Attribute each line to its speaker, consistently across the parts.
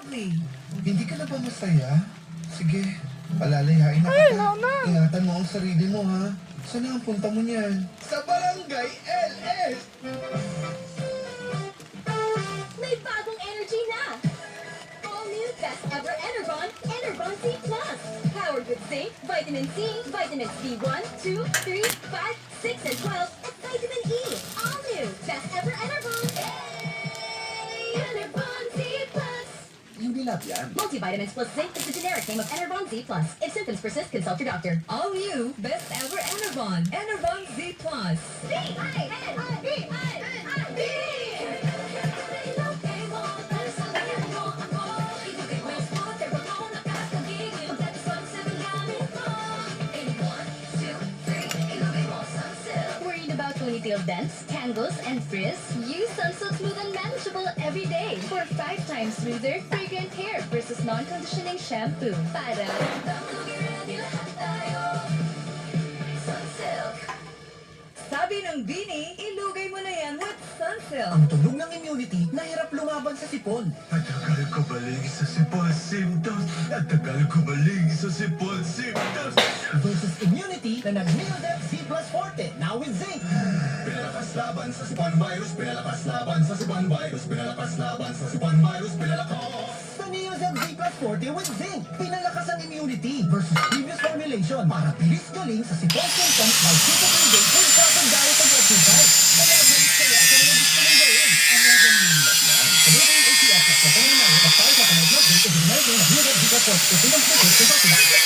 Speaker 1: lovely.
Speaker 2: Hindi ka na ba masaya? Sige, palalayain na kita. Ingatan mo ang sarili mo, ha? Saan ang punta mo niyan? Sa Barangay LS!
Speaker 3: May bagong energy na! All new Best Ever Enervon, Enervon C+. Powered with zinc, vitamin C, vitamins B1, 2, 3, 5, 6, and 12, and vitamin E. All new Best Ever Enervon.
Speaker 4: Lahat.
Speaker 3: Multivitamins plus zinc is the generic name of Enervon Z+. If symptoms persist, consult your doctor.
Speaker 1: All you, best ever Enervon. Enervon Z+.
Speaker 3: Worried about dents, tangles, and frizz? Use Sunsilk Smooth and Manageable every day for five times smoother, fragrant hair versus non-conditioning shampoo. Para
Speaker 1: Sabi ng Bini, ilugay mo na yan with Sunsilk.
Speaker 4: Ang tunog ng immunity na hirap lumaban sa sipon.
Speaker 2: Matagal ko baling sa sipon symptoms. Matagal ko baling sa sipon symptoms.
Speaker 4: Versus immunity na nag-Neodep C plus Forte, now with zinc.
Speaker 2: Laban sa sipon virus. Pinalakas laban sa sipon virus. Pinalakas laban sa sipon virus. Pinalakas.
Speaker 4: Neodep C plus Forte with zinc. Pinalakas ang immunity versus previous formulation para bilis galing sa sipon symptoms by 2 to 3 days with proper diet and exercise. Kaya balik kaya sa mga gusto mong gawin. Ang mga ganyan lang yan. Sabihin yung ACF sa kanina na kapag sa kanil na zinc is meron na Neodep C plus Forte. Ito ng fruit sa sila. Pagdamot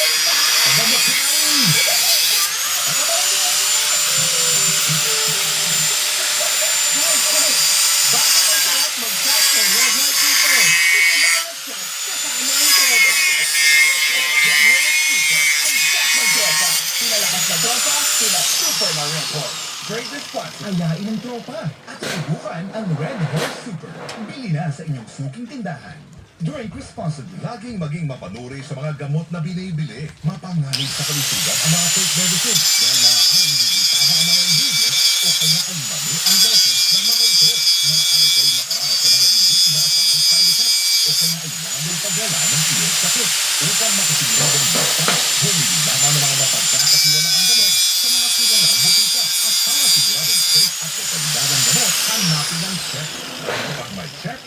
Speaker 4: sila super na Red Horse. Great response. Ayain ang tropa at subukan ang Red Horse Super. Bili na sa inyong suking tindahan.
Speaker 5: Drink responsibly. Laging maging mapanuri sa mga gamot na binibili. Mapanganib sa kalusugan ang mga fake medicine dahil maaaring hindi tama ang mga ingredients o kaya ay mali ang doses ng mga ito. Maaari kayong makaranas sa mga hindi maasahang side effects o kaya ay lamang paglala ng iyong sakit. Upang makasigurado ng basta, bumili lamang ng mga mapagkakatiwala ang gamot sa mga kilalang butika at para siguradong safe at ng gamot, hanapin ang check. Kapag may check,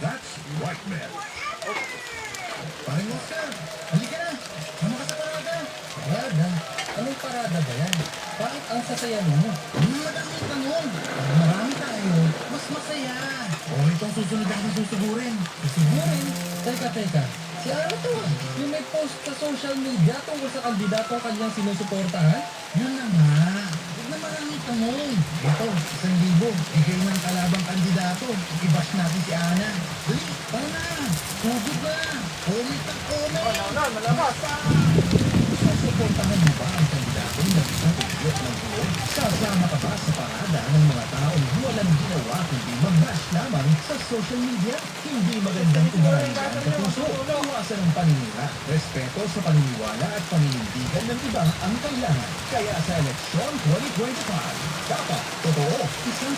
Speaker 5: that's right, man.
Speaker 4: Paring Oscar, halika na. Sama ka sa parada. Parada? Anong parada ba yan? Bakit ang sasaya mo? Madami tanong. Marami tayo. Mas masaya. O itong susunod ang susugurin. Susugurin? Teka, teka. Si ano to? Yung may post sa social media tungkol sa kandidato kanyang sinusuportahan? Yun na nga. Huwag na maraming tanong. Ito, isang libo. Bigay ng kalabang kandidato. I-bash natin si Ana. Dali, tara na. Tugod na. Comment ang comment. No, no, malakas. Susuportahan mo ba ang kandidato na nagsasagot ng buo? Sasama ka ba sa parada ng mga taong walang ginawa kundi mag-bash lamang sa social media? Hindi magandang umarangan sa puso. Iwasan ang paninira. Respeto sa paniniwala at paninindigan ng iba ang kailangan. Kaya sa eleksyon 2025, dapat totoo, isang